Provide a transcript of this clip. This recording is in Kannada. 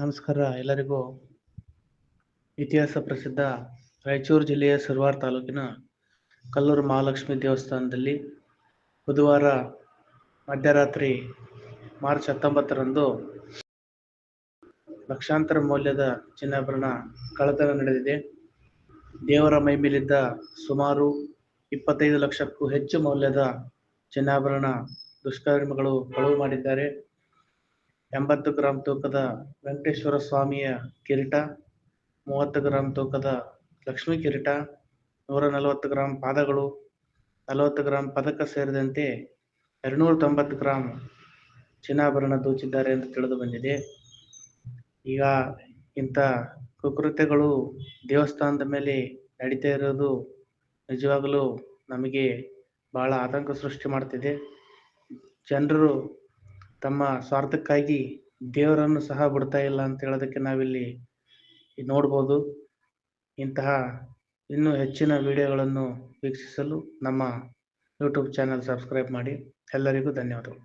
ನಮಸ್ಕಾರ ಎಲ್ಲರಿಗೂ. ಇತಿಹಾಸ ಪ್ರಸಿದ್ಧ ರಾಯಚೂರು ಜಿಲ್ಲೆಯ ಸಿರವಾರ ತಾಲೂಕಿನ ಕಲ್ಲೂರು ಮಹಾಲಕ್ಷ್ಮಿ ದೇವಸ್ಥಾನದಲ್ಲಿ ಬುಧವಾರ ಮಧ್ಯರಾತ್ರಿ ಮಾರ್ಚ್ ಹತ್ತೊಂಬತ್ತರಂದು ಲಕ್ಷಾಂತರ ಮೌಲ್ಯದ ಚಿನ್ನಾಭರಣ ಕಳ್ಳತನ ನಡೆದಿದೆ. ದೇವರ ಮೈ ಮೇಲಿದ್ದ ಸುಮಾರು ಇಪ್ಪತ್ತೈದು ಲಕ್ಷಕ್ಕೂ ಹೆಚ್ಚು ಮೌಲ್ಯದ ಚಿನ್ನಾಭರಣ ದುಷ್ಕರ್ಮಿಗಳು ಕಳವು ಮಾಡಿದ್ದಾರೆ. ಎಂಬತ್ತು ಗ್ರಾಂ ತೂಕದ ವೆಂಕಟೇಶ್ವರ ಸ್ವಾಮಿಯ ಕಿರೀಟ, ಮೂವತ್ತು ಗ್ರಾಂ ತೂಕದ ಲಕ್ಷ್ಮೀ ಕಿರೀಟ, ನೂರ ನಲವತ್ತು ಗ್ರಾಂ ಪಾದಗಳು, ನಲವತ್ತು ಗ್ರಾಂ ಪದಕ ಸೇರಿದಂತೆ ಎರಡ್ನೂರ ತೊಂಬತ್ತು ಗ್ರಾಂ ಚಿನ್ನಾಭರಣ ದೋಚಿದ್ದಾರೆ ಎಂದು ತಿಳಿದು ಬಂದಿದೆ. ಈಗ ಇಂಥ ಕುಕೃತ್ಯಗಳು ದೇವಸ್ಥಾನದ ಮೇಲೆ ನಡೀತಾ ಇರೋದು ನಿಜವಾಗಲೂ ನಮಗೆ ಬಹಳ ಆತಂಕ ಸೃಷ್ಟಿ ಮಾಡ್ತಿದೆ. ಜನರು ತಮ್ಮ ಸ್ವಾರ್ಥಕ್ಕಾಗಿ ದೇವರನ್ನು ಸಹ ಬಿಡ್ತಾ ಇಲ್ಲ ಅಂತ ಹೇಳೋದಕ್ಕೆ ನಾವಿಲ್ಲಿ ನೋಡ್ಬೋದು. ಇಂತಹ ಇನ್ನೂ ಹೆಚ್ಚಿನ ವಿಡಿಯೋಗಳನ್ನು ವೀಕ್ಷಿಸಲು ನಮ್ಮ ಯೂಟ್ಯೂಬ್ ಚಾನಲ್ ಸಬ್ಸ್ಕ್ರೈಬ್ ಮಾಡಿ. ಎಲ್ಲರಿಗೂ ಧನ್ಯವಾದಗಳು.